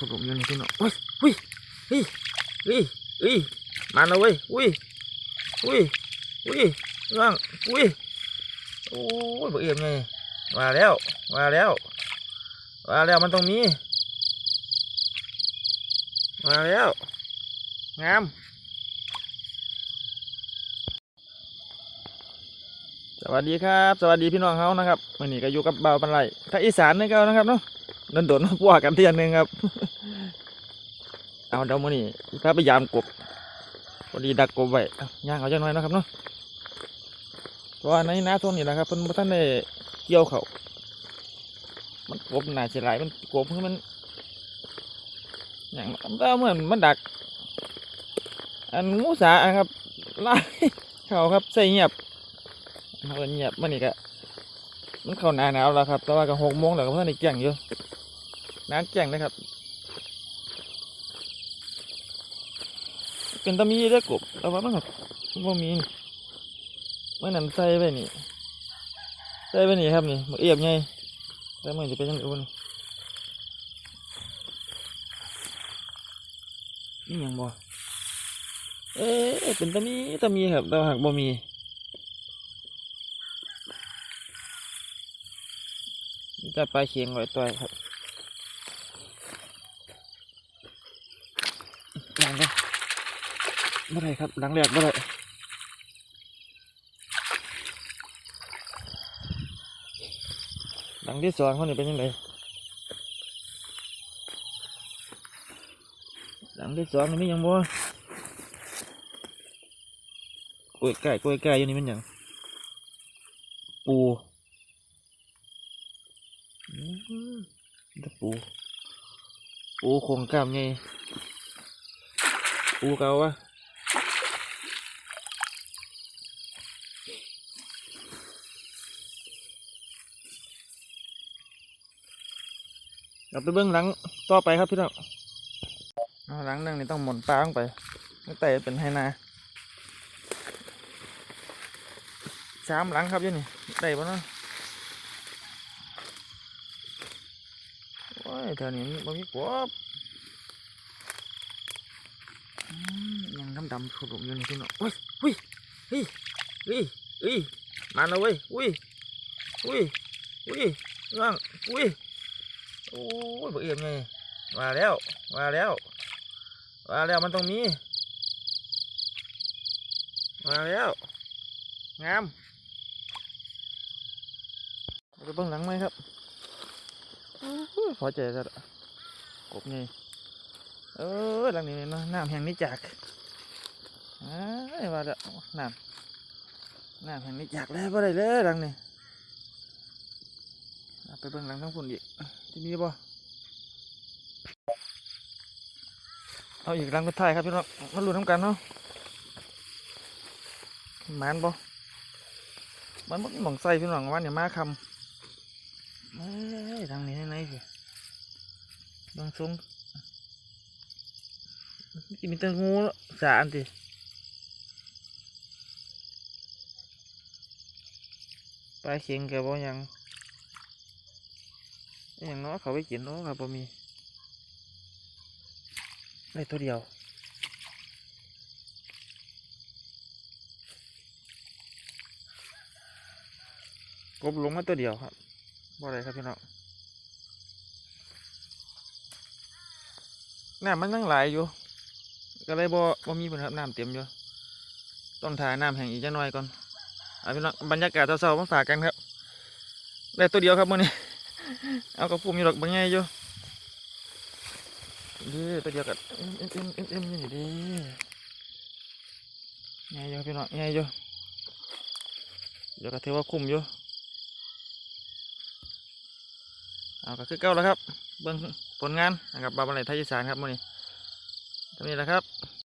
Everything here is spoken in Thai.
ผมผมอยู่นี่พี่น้องอุ้ยอุ้ยอุ้ยอุ้ยอุ้ยมาแล้วเว้ยอุ้ยอุ้ยอุ้ยน้องอุ้ยโอ้ยบ่เอี่ยมไงมาแล้วมาแล้วมาแล้วมันต้องมีมาแล้วงามสวัสดีครับ สวัสดีพี่น้องเขานะครับวันนี้ก็อยู่กับบ่าวปันไรถ้าอีสานนี่ก็นะครับเนาะ โดนโดนพวกกันเทียนหนึ่งครับ เอาเดี๋ยวมื้อนี้าพยายามกบพอดีดักกบไว้ย่างเอาจังหน่อยนะครับเนาะเพราะในน้าต้นนี่แหละครับเพิ่นบ่ทันได้เกี่ยวเขามันกบหน่าสิหลายมันกบเพิ่นมันอย่างมันเหมือนมันดัก อันงูสาอะครับไล่เขาครับใส่เงียบเอาเงียบมันนี่ก็มันเข้าหนาหนาวแล้วครับ แต่ว่าก็หกโมงแล้วก็เพิ่นได้เกี่ยงอยู่ น้ำแจ้งนะครับ เป็นตะมีเด้กบแต่ว่ามันก็บ่มีเมื่อนั้นใส่ไปนี่ใส่ไปนี่ครับนี่มันเอียบไงแต่มันจะเป็นยังไงวะนี่นี่ยังบ่เอ๊ะเป็นตะมีตะมีครับแต่ว่าหากบ่มีมีแต่ปลาเคียงไว้ตัวครับ ลังเลยไม่ได้ครับหลังแรกไม่ได้หลังที่สองเขาเนี่เป็นยังไงหลังที่สองนี่มียังบ่กล้วยไก่กล้วยไก่อยู่นี่มันยังปูอืมแต่ปูปูโครงกล้ามไง ปูเกาวะเราไปเบื้องหลังต่อไปครับพี่น้องเอาหลังหนึงนี่ต้องหมุนปลาลงไปตั้งแต่เป็นไฮนาสามหลังครับยี่นี่ได้ปะเนาะโอ้ยแถวนี้มันมีกบ อืมยัง ดำสุดหลุมอยู่นี่พี่น้องอุ้ยอุ้ยอุ้ยอุ้ยอุ้ยมาแล้วเว้ยอุ้ยอุ้ยอุ้ยน้องอุ้ยโอ้ยบ่เอี่ยมไงมาแล้วมาแล้วมาแล้วมันต้องมีมาแล้วงามไปเบื้องหลังไหมครับพอใจแล้วล่ะกบไงเออหลังนี้เนาะน้ำแห่งนี้จาก อ้ายว่าแล้วน้ำน้ำแห่งนี้จากแล้วบ่ได้เลยหลังนี้ไปเบิ่งหลังทั้งฝุ่นอีกที่มีบ่เอาอีกหลังก็ถ่ายครับพี่น้องมาลุ้นน้ำกันเนาะมานบ่มันบ่มีหม่องใส่พี่น้องว่าเนี่ยมาคำเอ้ยทางนี้ไหนสิบางทรงกินมีแต่งูสาอันติ ปลาเข็งแกบ่ยังอย่างน้อยเขาไปกินเนาะครับบ่มีได้ตัวเดียวกบลงมาตัวเดียวครับบ่อะไรครับพี่น้องน้ำมันตั้งหลายอยู่ ก็เลยบ่บ่มีผลครับน้ำเต็มอยู่ ต้องถ่ายน้ำแห้งอีกจักหน่อยก่อน เอาพี่น้องบรรยากาศเศร้าๆมาฝากกันครับได้ตัวเดียวครับมื้อนี้ เอากระปุมอยู่ดอกบางไงอยู่ด้อตัวเดียวกันเอ็มเอ็มเอ็มเอ็มเอ็มอยู่นี่ด้ไงอยู่พี่น้องไงอยู่เดี๋ยวก็ถือว่าคุ้มอยู่เอาก็คือเก่าแล้วครับ เบิ่งผลงานนะครับบาบันไหลไทยสานครับมื้อนี้ตรงนี้แหละครับ